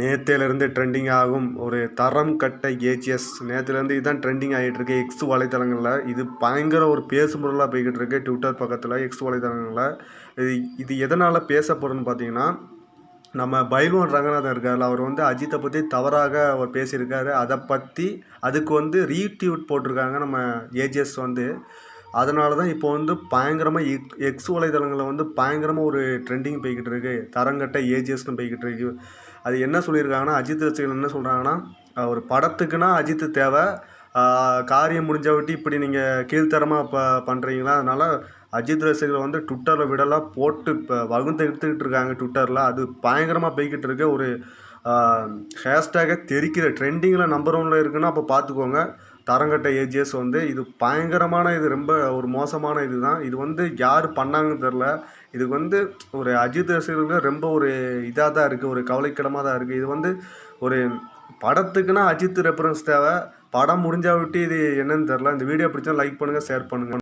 நேத்திலிருந்து trending ஆகும். ஒரு தரம் கட்ட ஏஜிஎஸ் நேற்றுலேருந்து இதுதான் ட்ரெண்டிங் ஆகிட்டுருக்கு எக்ஸ் வலைத்தளங்களில் இது பயங்கர ஒரு பேசும் பொருளாக போய்கிட்டு இருக்கு ட்விட்டர் பக்கத்தில் எக்ஸ் வலைத்தளங்களில். இது இது எதனால் பேசப்படுறதுன்னு பார்த்தீங்கன்னா நம்ம பைல்வான் ரங்கநாதன் இருக்கார்ல அவர் வந்து அஜித்தை பற்றி தவறாக அவர் பேசியிருக்காரு. அதை பற்றி அதுக்கு வந்து ரீட்யூட் போட்டிருக்காங்க நம்ம ஏஜிஎஸ் வந்து. அதனால தான் இப்போ வந்து பயங்கரமாக எக் எக்ஸ் வலைதளங்களில் வந்து பயங்கரமாக ஒரு ட்ரெண்டிங் போய்கிட்டு இருக்கு. தரங்கட்ட ஏஜிஎஸ்னு போய்கிட்டு இருக்கு. அது என்ன சொல்லியிருக்காங்கன்னா அஜித் ரசிகர்கள் என்ன சொல்கிறாங்கன்னா ஒரு படத்துக்குன்னா அஜித் தேவை. காரியம் முடிஞ்ச விட்டு இப்படி நீங்கள் கீழ்த்தரமாக ப பண்ணுறீங்களா அதனால் அஜித் ரசிகர்கள் வந்து ட்விட்டரில் விடலாம் போட்டு இப்போ வகுந்து எடுத்துக்கிட்டு இருக்காங்க ட்விட்டரில் அது பயங்கரமாக போய்கிட்டு இருக்க. ஒரு ஹேஷ்டேகை தெரிக்கிற ட்ரெண்டிங்கில் நம்பர் ஒன்ல இருக்குன்னா அப்போ பார்த்துக்கோங்க தரங்கட்ட ஏஜிஎஸ் வந்து இது பயங்கரமான இது ரொம்ப ஒரு மோசமான இது தான் இது வந்து யார் பண்ணாங்கன்னு தெரில இதுக்கு வந்து ஒரு அஜித் ரசிகர்களுக்கு ரொம்ப ஒரு இதாக தான் இருக்குது ஒரு கவலைக்கிடமாக தான் இருக்குது இது வந்து ஒரு படத்துக்குன்னா அஜித் ரெஃபரன்ஸ் தேவை. படம் முடிஞ்சா விட்டு இது என்னன்னு தெரில இந்த வீடியோ பிடிச்சா லைக் பண்ணுங்கள் ஷேர் பண்ணுங்கள்